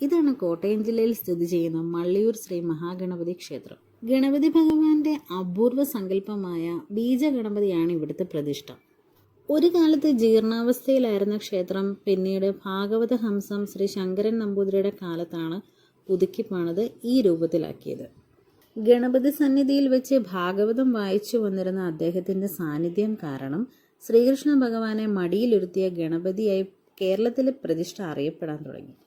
ഇതാണ് കോട്ടയം ജില്ലയിൽ സ്ഥിതി ചെയ്യുന്ന മള്ളിയൂർ ശ്രീ മഹാഗണപതി ക്ഷേത്രം. ഗണപതി ഭഗവാന്റെ അപൂർവ സങ്കല്പമായ ബീജഗണപതിയാണ് ഇവിടുത്തെ പ്രതിഷ്ഠ. ഒരു കാലത്ത് ജീർണാവസ്ഥയിലായിരുന്ന ക്ഷേത്രം പിന്നീട് ഭാഗവത ഹംസം ശ്രീ ശങ്കരൻ നമ്പൂതിരിയുടെ കാലത്താണ് പുതുക്കി പണിത് ഈ രൂപത്തിലാക്കിയത്. ഗണപതി സന്നിധിയിൽ വെച്ച് ഭാഗവതം വായിച്ചു വന്നിരുന്ന അദ്ദേഹത്തിന്റെ സാന്നിധ്യം കാരണം ശ്രീകൃഷ്ണ ഭഗവാനെ മടിയിലിരുത്തിയ ഗണപതിയായി കേരളത്തിലെ പ്രതിഷ്ഠ അറിയപ്പെടാൻ തുടങ്ങി.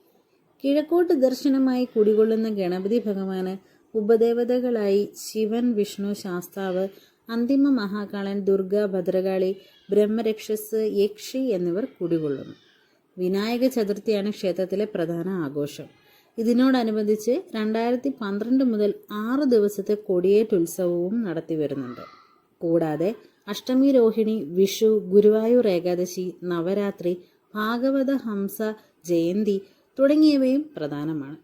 കിഴക്കോട്ട് ദർശനമായി കുടികൊള്ളുന്ന ഗണപതി ഭഗവാന് ഉപദേവതകളായി ശിവൻ വിഷ്ണു ശാസ്താവ് അന്തിമ മഹാകാളൻ ദുർഗ ഭദ്രകാളി ബ്രഹ്മരക്ഷസ് യക്ഷി എന്നിവർ കുടികൊള്ളുന്നു. വിനായക ചതുർത്ഥിയാണ് ക്ഷേത്രത്തിലെ പ്രധാന ആഘോഷം. ഇതിനോടനുബന്ധിച്ച് രണ്ടായിരത്തി പന്ത്രണ്ട് മുതൽ ആറ് ദിവസത്തെ കൊടിയേറ്റ് ഉത്സവവും നടത്തി വരുന്നുണ്ട്. കൂടാതെ അഷ്ടമി രോഹിണി വിഷു ഗുരുവായൂർ ഏകാദശി നവരാത്രി ഭാഗവത ഹംസ ജയന്തി തുടങ്ങിയവയും പ്രധാനമാണ്.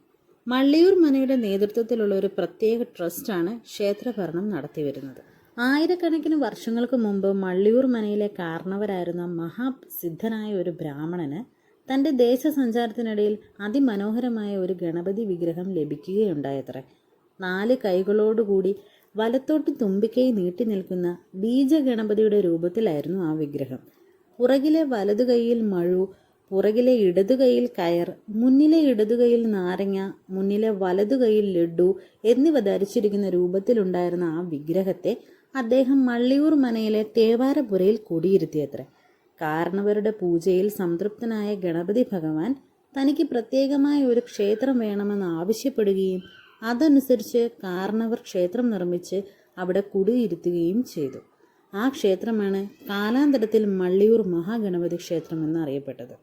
മള്ളിയൂർ മനയുടെ നേതൃത്വത്തിലുള്ള ഒരു പ്രത്യേക ട്രസ്റ്റാണ് ക്ഷേത്രഭരണം നടത്തിവരുന്നത്. ആയിരക്കണക്കിന് വർഷങ്ങൾക്ക് മുമ്പ് മള്ളിയൂർ മനയിലെ കാരണവരായിരുന്ന മഹാസിദ്ധനായ ഒരു ബ്രാഹ്മണന് തന്റെ ദേശസഞ്ചാരത്തിനിടയിൽ അതിമനോഹരമായ ഒരു ഗണപതി വിഗ്രഹം ലഭിക്കുകയുണ്ടായത്രേ. നാല് കൈകളോടുകൂടി വലത്തോട്ട് തുമ്പിക്കൈ നീട്ടി നിൽക്കുന്ന ബീജഗണപതിയുടെ രൂപത്തിലായിരുന്നു ആ വിഗ്രഹം. പുറകിലെ വലതു കൈയിൽ മഴു പുറകിലെ ഇടതു കൈയിൽ കയർ മുന്നിലെ ഇടതു കൈയിൽ നാരങ്ങ മുന്നിലെ വലതു കൈയിൽ ലഡു എന്നിവ ധരിച്ചിരിക്കുന്ന രൂപത്തിലുണ്ടായിരുന്ന ആ വിഗ്രഹത്തെ അദ്ദേഹം മള്ളിയൂർ മനയിലെ തേവാരപുരയിൽ കുടിയിരുത്തിയത്രേ. കാരണവരുടെ പൂജയിൽ സംതൃപ്തനായ ഗണപതി ഭഗവാൻ തനിക്ക് പ്രത്യേകമായ ഒരു ക്ഷേത്രം വേണമെന്ന് ആവശ്യപ്പെടുകയും അതനുസരിച്ച് കാരണവർ ക്ഷേത്രം നിർമ്മിച്ച് അവിടെ കുടിയിരുത്തുകയും ചെയ്തു. ആ ക്ഷേത്രമാണ് കാലാന്തരത്തിൽ മള്ളിയൂർ മഹാഗണപതി ക്ഷേത്രം എന്നറിയപ്പെട്ടത്.